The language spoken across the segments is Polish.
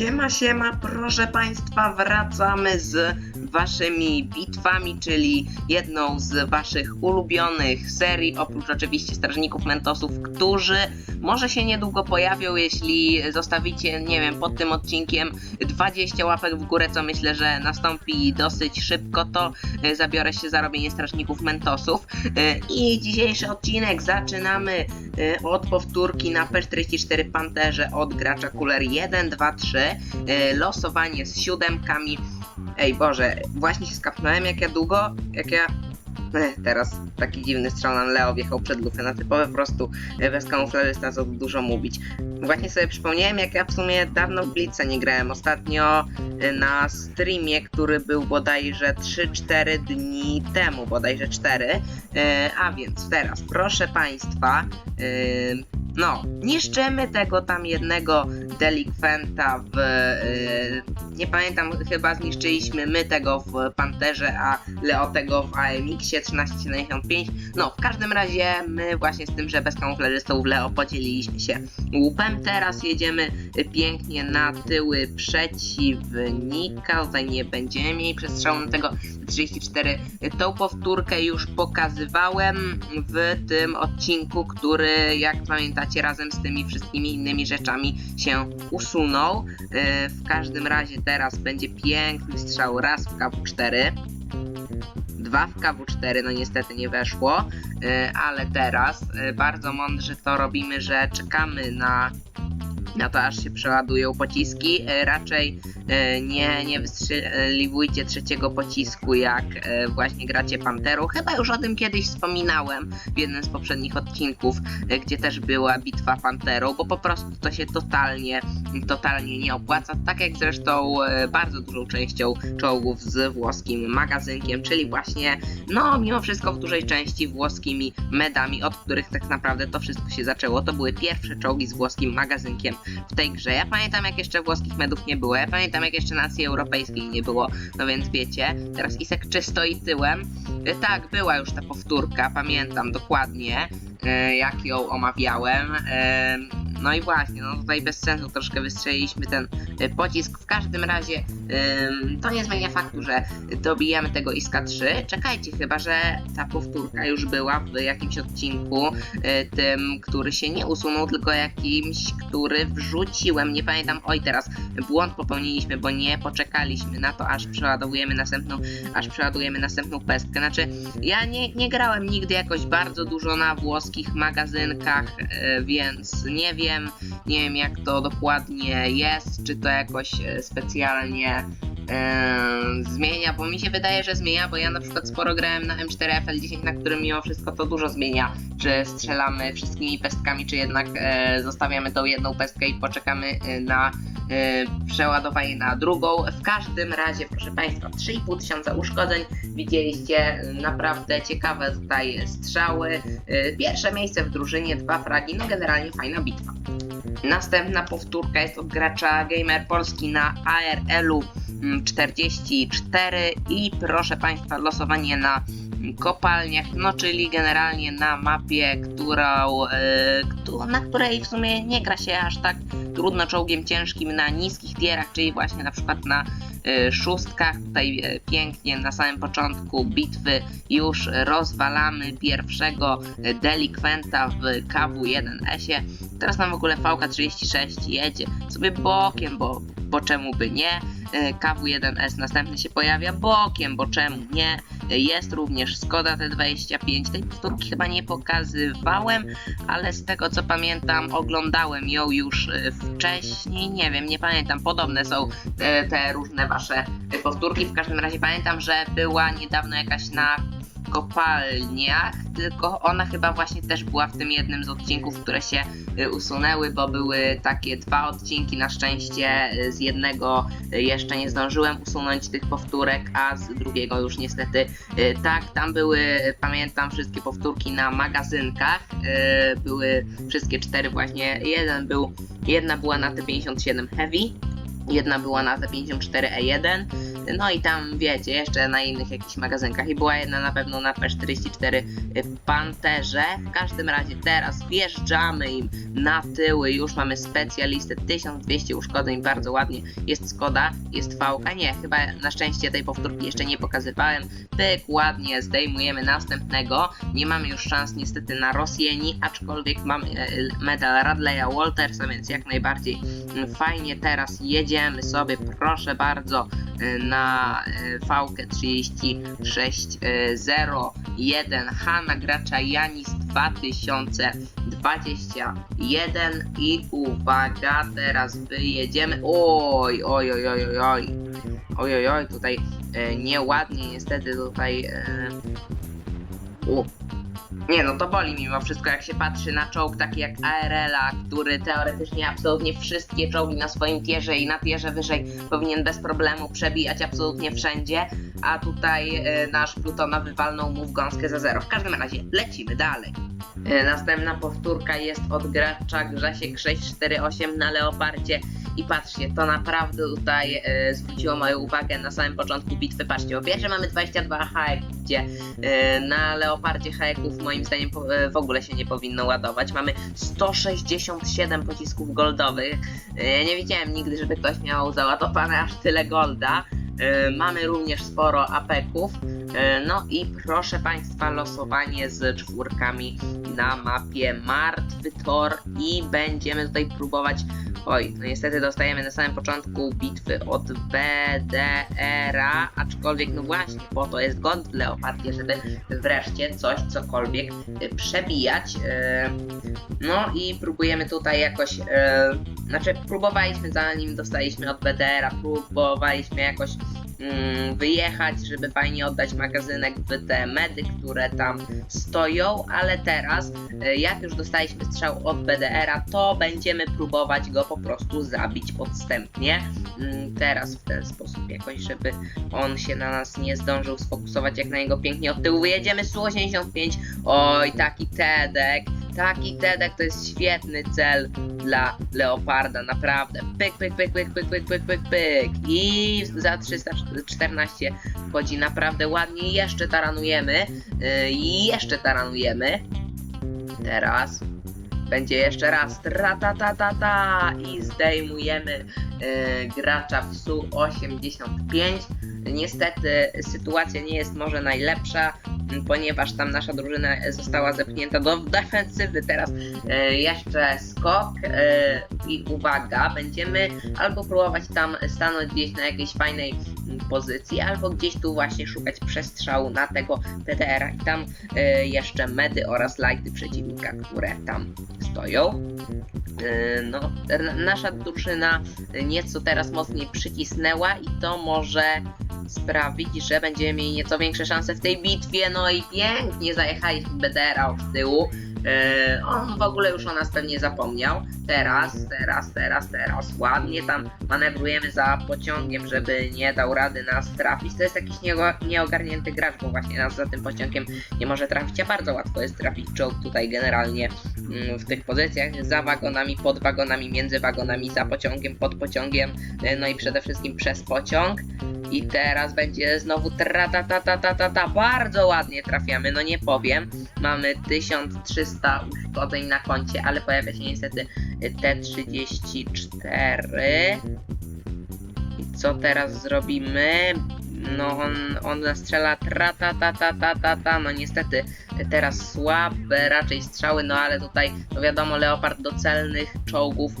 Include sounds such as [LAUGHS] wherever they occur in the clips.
Siema, siema, proszę Państwa, wracamy z Waszymi bitwami, czyli jedną z Waszych ulubionych serii, oprócz oczywiście Strażników Mentosów, którzy może się niedługo pojawią, jeśli zostawicie, nie wiem, pod tym odcinkiem 20 łapek w górę, co myślę, że nastąpi dosyć szybko, to e, zabiorę się za robienie Strażników Mentosów. E, I dzisiejszy odcinek zaczynamy e, od powtórki na P44 Panterze od gracza Cooler 1, 2, 3. e, Losowanie z siódemkami. Ej Boże, właśnie się skapnąłem jak ja długo, jak ja... Ech, teraz taki dziwny strzał Leo wjechał przed lufę na typowe po prostu e, bez kamuflażysta, co tu dużo mówić. Właśnie sobie przypomniałem, jak ja w sumie dawno w Blitza nie grałem. Ostatnio e, na streamie, który był bodajże 3-4 dni temu, bodajże 4. E, a więc teraz, proszę Państwa, e, no, niszczymy tego tam jednego delikwenta w. e, nie pamiętam, chyba zniszczyliśmy my tego w Panterze, a Leo tego w AMX-ie 1375. No, w każdym razie my właśnie z tym, że bez kamuflażystów Leo podzieliliśmy się łupem. Teraz jedziemy pięknie na tyły przeciwnika. Tutaj nie będziemy mieli przestrzału na tego 34. Tą powtórkę już pokazywałem w tym odcinku, który jak pamiętacie razem z tymi wszystkimi innymi rzeczami się usunął. E, W każdym razie teraz będzie piękny strzał raz w KW4. Dwa w KW4, no niestety nie weszło, e, ale teraz e, bardzo mądrze to robimy, że czekamy na na to aż się przeładują pociski. E, Raczej e, nie, nie wystrzeliwujcie trzeciego pocisku, jak e, właśnie gracie Panterą. Chyba już o tym kiedyś wspominałem w jednym z poprzednich odcinków, gdzie też była bitwa Panterą, bo po prostu to się totalnie, totalnie nie opłaca. Tak jak zresztą bardzo dużą częścią czołgów z włoskim magazynkiem, czyli właśnie, no mimo wszystko w dużej części włoskimi medami, od których tak naprawdę to wszystko się zaczęło. To były pierwsze czołgi z włoskim magazynkiem w tej grze. Ja pamiętam jak jeszcze włoskich medów nie było, ja pamiętam jak jeszcze nacji europejskiej nie było, no więc wiecie, teraz Isek czysto i tyłem. E, Tak, była już ta powtórka, pamiętam dokładnie jak ją omawiałem. E, No i właśnie, no tutaj bez sensu troszkę wystrzeliliśmy ten e, pocisk. W każdym razie to nie zmienia faktu, że dobijamy tego Iska 3. Czekajcie, chyba że ta powtórka już była w jakimś odcinku, e, tym, który się nie usunął, tylko jakimś, który wrzuciłem. Nie pamiętam, oj teraz błąd popełniliśmy, bo nie poczekaliśmy na to, aż przeładujemy następną, aż przeładujemy następną pestkę. Znaczy, ja nie, nie grałem nigdy jakoś bardzo dużo na magazynkach, e, więc nie wiem, nie wiem jak to dokładnie jest, czy to jakoś e, specjalnie zmienia, bo mi się wydaje, że zmienia, bo ja na przykład sporo grałem na M4FL10, na którym mimo wszystko to dużo zmienia, czy strzelamy wszystkimi pestkami, czy jednak e, zostawiamy tą jedną pestkę i poczekamy e, na e, przeładowanie na drugą. W każdym razie, proszę Państwa, 3,5 tysiąca uszkodzeń. Widzieliście e, naprawdę ciekawe tutaj strzały. E, Pierwsze miejsce w drużynie, dwa fragi, no generalnie fajna bitwa. Następna powtórka jest od gracza Gamer Polski na ARL-u mm, 44 i proszę Państwa, losowanie na kopalniach, no czyli generalnie na mapie, którą, e, na której w sumie nie gra się aż tak trudno czołgiem ciężkim na niskich tierach, czyli właśnie na przykład na szóstkach. Tutaj e, pięknie na samym początku bitwy już rozwalamy pierwszego e, delikwenta w KW1S-ie. Teraz nam w ogóle VK36 jedzie sobie bokiem, bo, bo czemu by nie? E, KW1S następny się pojawia bokiem, bo czemu nie? Jest również Skoda T25. Tej powtórki chyba nie pokazywałem, ale z tego co pamiętam, oglądałem ją już wcześniej. Nie wiem, nie pamiętam. Podobne są te, te różne wasze powtórki. W każdym razie pamiętam, że była niedawno jakaś na kopalniach, tylko ona chyba właśnie też była w tym jednym z odcinków, które się y, usunęły, bo były takie dwa odcinki, na szczęście y, z jednego y, jeszcze nie zdążyłem usunąć tych powtórek, a z drugiego już niestety tak, tam były, pamiętam, wszystkie powtórki na magazynkach, były wszystkie cztery właśnie, jeden był, jedna była na T57 Heavy, Jedna była na T54E1, no i tam wiecie, jeszcze na innych jakichś magazynkach. I była jedna na pewno na P44 y, Panterze. W każdym razie teraz wjeżdżamy im na tyły. Już mamy specjalistę. 1200 uszkodzeń, bardzo ładnie. Jest Skoda, jest Fałka. Nie, chyba na szczęście tej powtórki jeszcze nie pokazywałem. Pyk, ładnie, zdejmujemy następnego. Nie mamy już szans niestety na Rosjeni, aczkolwiek mamy e, medal Radleya Waltersa, więc jak najbardziej fajnie teraz jedziemy sobie, proszę bardzo, y, na Fałkę 3601 Hanna Gracza Janis 2021 i uwaga, teraz wyjedziemy. Oj, oj, oj, oj, oj, oj. Oj, oj, oj, tutaj e, nieładnie niestety tutaj. E, u. Nie no, to boli mimo wszystko, jak się patrzy na czołg taki jak ARL-a, który teoretycznie absolutnie wszystkie czołgi na swoim tierze i na tierze wyżej powinien bez problemu przebijać absolutnie wszędzie, a tutaj e, nasz plutonowy walnął mu w gąskę za zero. W każdym razie, lecimy dalej. E, następna powtórka jest od gracza Grzesiek 648 na Leopardzie i patrzcie, to naprawdę tutaj e, zwróciło moją uwagę na samym początku bitwy. Patrzcie, po pierwsze mamy 22 hajek, gdzie e, na Leopardzie hajeków moim zdaniem po, e, w ogóle się nie powinno ładować. Mamy 167 pocisków goldowych. E, nie widziałem nigdy, żeby ktoś miał załadowane aż tyle golda. E, Mamy również sporo apeków. E, No i proszę Państwa, losowanie z czwórkami na mapie Martwy Tor i będziemy tutaj próbować. Oj, no niestety dostajemy na samym początku bitwy od BDR-a, aczkolwiek no właśnie, po to jest gond w Leopardzie, żeby wreszcie coś, cokolwiek e, przebijać. E, No i próbujemy tutaj jakoś, e, znaczy próbowaliśmy zanim dostaliśmy od BDR-a, próbowaliśmy jakoś wyjechać, żeby fajnie oddać magazynek w te medy, które tam stoją, ale teraz, e, jak już dostaliśmy strzał od BDR-a, to będziemy próbować go po prostu zabić podstępnie. Mm, Teraz w ten sposób jakoś, żeby on się na nas nie zdążył sfokusować, jak na niego pięknie. Od tyłu wyjedziemy Su-85, oj, taki Tedek, taki Tedek to jest świetny cel dla Leoparda, naprawdę. Pyk, pyk, pyk, pyk, pyk, pyk, pyk, pyk, pyk. I za 314 wchodzi naprawdę ładnie. Jeszcze taranujemy. Yy, jeszcze taranujemy. Teraz będzie jeszcze raz. Tra ta ta ta ta i zdejmujemy yy, gracza w SU-85. Niestety sytuacja nie jest może najlepsza, ponieważ tam nasza drużyna została zepchnięta do defensywy. Teraz e, jeszcze skok e, i uwaga, będziemy albo próbować tam stanąć gdzieś na jakiejś fajnej pozycji, albo gdzieś tu właśnie szukać przestrzału na tego TDR-a i tam e, jeszcze medy oraz lighty przeciwnika, które tam stoją. E, No, nasza drużyna nieco teraz mocniej przycisnęła i to może sprawić, że będziemy mieli nieco większe szanse w tej bitwie. No i pięknie zajechaliśmy BDR-a od tyłu. E, on w ogóle już o nas pewnie zapomniał. Teraz, teraz, teraz, teraz ładnie tam manewrujemy za pociągiem, żeby nie dał rady nas trafić. To jest jakiś nieogarnięty gracz, bo właśnie nas za tym pociągiem nie może trafić, a bardzo łatwo jest trafić czołg tutaj generalnie mm, w tych pozycjach, za wagonami, pod wagonami, między wagonami, za pociągiem, pod pociągiem, e, no i przede wszystkim przez pociąg. I teraz będzie znowu tra ta ta ta ta ta ta bardzo ładnie trafiamy, no nie powiem. Mamy 1300 uszkodzeń na koncie, ale pojawia się niestety T34. I co teraz zrobimy? No on, on nastrzela tra ta ta ta ta ta ta, no niestety teraz słabe raczej strzały, no ale tutaj no wiadomo Leopard do celnych czołgów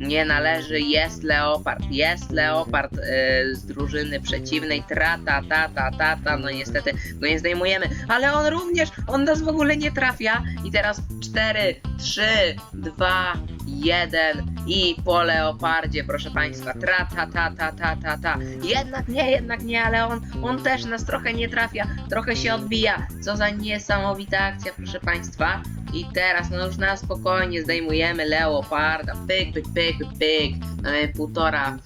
nie należy, jest Leopard, jest Leopard e, z drużyny przeciwnej, tra ta ta ta ta ta, no niestety go nie zdejmujemy, ale on również, on nas w ogóle nie trafia. I teraz 4, 3, 2, 1 i po Leopardzie, proszę Państwa, tra ta ta ta ta ta ta, jednak nie, jednak nie, ale on, on też nas trochę nie trafia, trochę się odbija, co za niesamowita akcja, proszę Państwa. I teraz no już na spokojnie zdejmujemy Leoparda. Pyk, pyk, pyk, pyk. Mamy półtora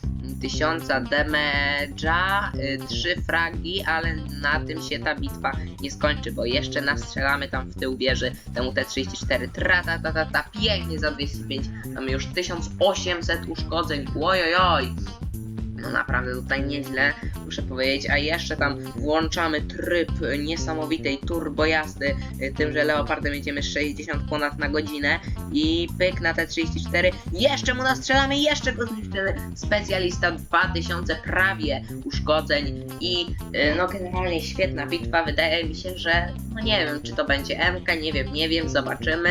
tysiąca damage'a, y, trzy fragi, ale na tym się ta bitwa nie skończy, bo jeszcze nastrzelamy tam w tył wieży temu T34. Tra ta ta ta ta, pięknie za 205. Mamy już 1800 uszkodzeń. Ojojoj. No naprawdę tutaj nieźle, muszę powiedzieć, a jeszcze tam włączamy tryb niesamowitej turbo jazdy, y, tym, że Leopardem jedziemy 60 ponad na godzinę i pyk na te 34, jeszcze mu nastrzelamy, jeszcze go zniszczymy, specjalista 2000 prawie uszkodzeń i y, no generalnie świetna bitwa, wydaje mi się, że no nie wiem, czy to będzie MK, nie wiem, nie wiem, zobaczymy,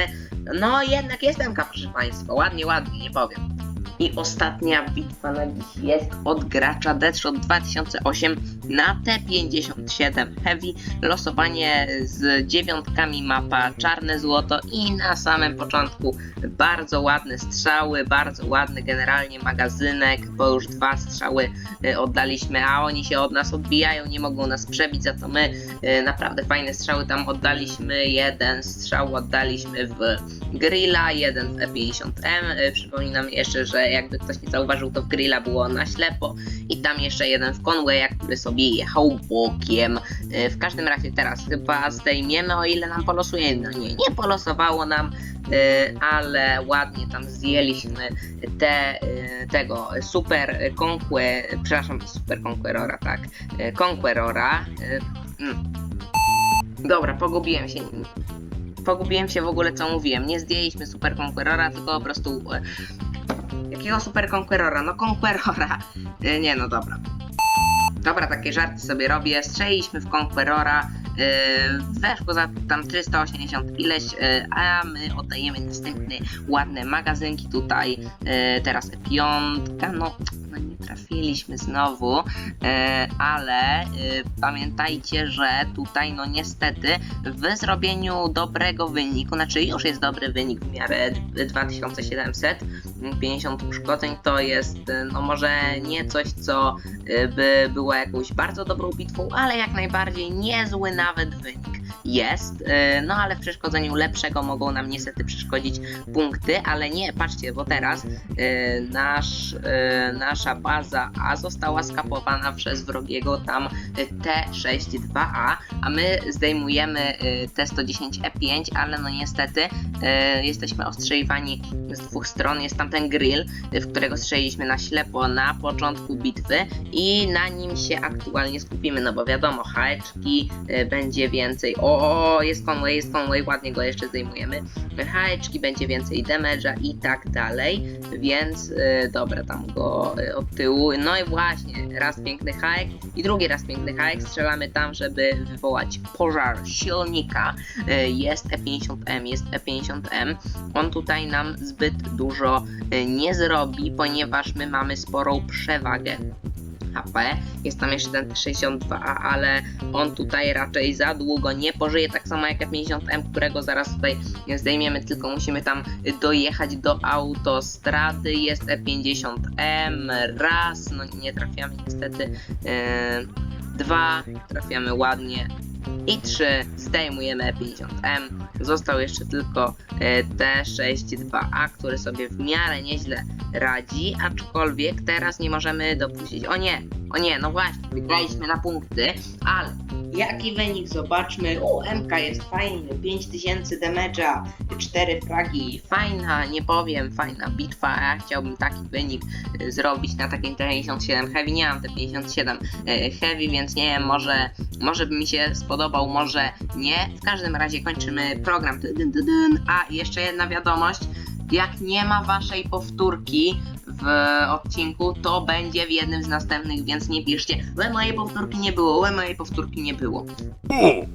no jednak jest MK, proszę Państwa, ładnie, ładnie, nie powiem. I ostatnia bitwa na dziś jest od gracza Deadshot 2008 na T57 Heavy. Losowanie z dziewiątkami mapa czarne złoto i na samym początku bardzo ładne strzały, bardzo ładny generalnie magazynek, bo już dwa strzały y, oddaliśmy, a oni się od nas odbijają, nie mogą nas przebić, za to my y, naprawdę fajne strzały tam oddaliśmy. Jeden strzał oddaliśmy w grilla, jeden w E50M. Y, Przypominam jeszcze, że jakby ktoś nie zauważył, to w grilla było na ślepo i tam jeszcze jeden w Conwaya, który sobie jechał bokiem. Y, W każdym razie teraz chyba zdejmiemy, o ile nam polosuje. No nie, nie polosowało nam, y, ale ładnie tam zdjęliśmy te, y, tego super conque, przepraszam, super conquerora, tak, conquerora. mm. Dobra, pogubiłem się. Pogubiłem się w ogóle, co mówiłem. Nie zdjęliśmy Super Conquerora, tylko po prostu. Jakiego Super Conquerora? No Conquerora. [LAUGHS] E, Nie, no dobra. Dobra, takie żarty sobie robię. Strzeliliśmy w Conquerora. e, Weszło za tam 380 ileś, e, a my oddajemy następne ładne magazynki tutaj. Teraz piątka, no, trafiliśmy znowu, e, ale e, pamiętajcie, że tutaj no niestety w zrobieniu dobrego wyniku, znaczy już jest dobry wynik w miarę 2700, 50 uszkodzeń to jest e, no może nie coś co by było jakąś bardzo dobrą bitwą, ale jak najbardziej niezły nawet wynik jest, e, no ale w przeszkodzeniu lepszego mogą nam niestety przeszkodzić punkty, ale nie, patrzcie, bo teraz e, nasz, e, nasza baza A została skapowana przez wrogiego tam e, T62A, a my zdejmujemy e, T110E5, ale no niestety e, jesteśmy ostrzeliwani z dwóch stron. Jest tam ten grill, e, w którego strzeliliśmy na ślepo na początku bitwy i na nim się aktualnie skupimy, no bo wiadomo, haeczki e, będzie więcej. O, jest Conway, jest Conway, ładnie go jeszcze zdejmujemy. Haeczki będzie więcej damage'a i tak dalej, więc e, dobra, tam go e, od tyłu. No i właśnie, raz piękny haek i drugi raz piękny haek. Strzelamy tam, żeby wywołać pożar silnika. E, Jest E50M, jest E50M. On tutaj nam zbyt dużo e, nie zrobi, ponieważ my mamy sporą przewagę. HP. Jest tam jeszcze ten 62A, ale on tutaj raczej za długo nie pożyje, tak samo jak F50M, którego zaraz tutaj zdejmiemy, tylko musimy tam dojechać do autostrady. Jest E50M, raz, no nie trafiamy niestety. Yy, dwa, trafiamy ładnie. I 3 zdejmujemy E50M. Został jeszcze tylko e, T62A, który sobie w miarę nieźle radzi, aczkolwiek teraz nie możemy dopuścić. O nie, o nie, no właśnie, wygraliśmy na punkty, ale jaki wynik zobaczmy. U, MK jest fajny, 5000 damage'a, 4 fragi, fajna, nie powiem, fajna bitwa. Ja chciałbym taki wynik e, zrobić na takim T57 Heavy. Nie mam T57 e, Heavy, więc nie wiem, może, może by mi się spodobał, może nie. W każdym razie kończymy program. A jeszcze jedna wiadomość. Jak nie ma waszej powtórki w odcinku, to będzie w jednym z następnych, więc nie piszcie, że mojej powtórki nie było, że mojej powtórki nie było. O,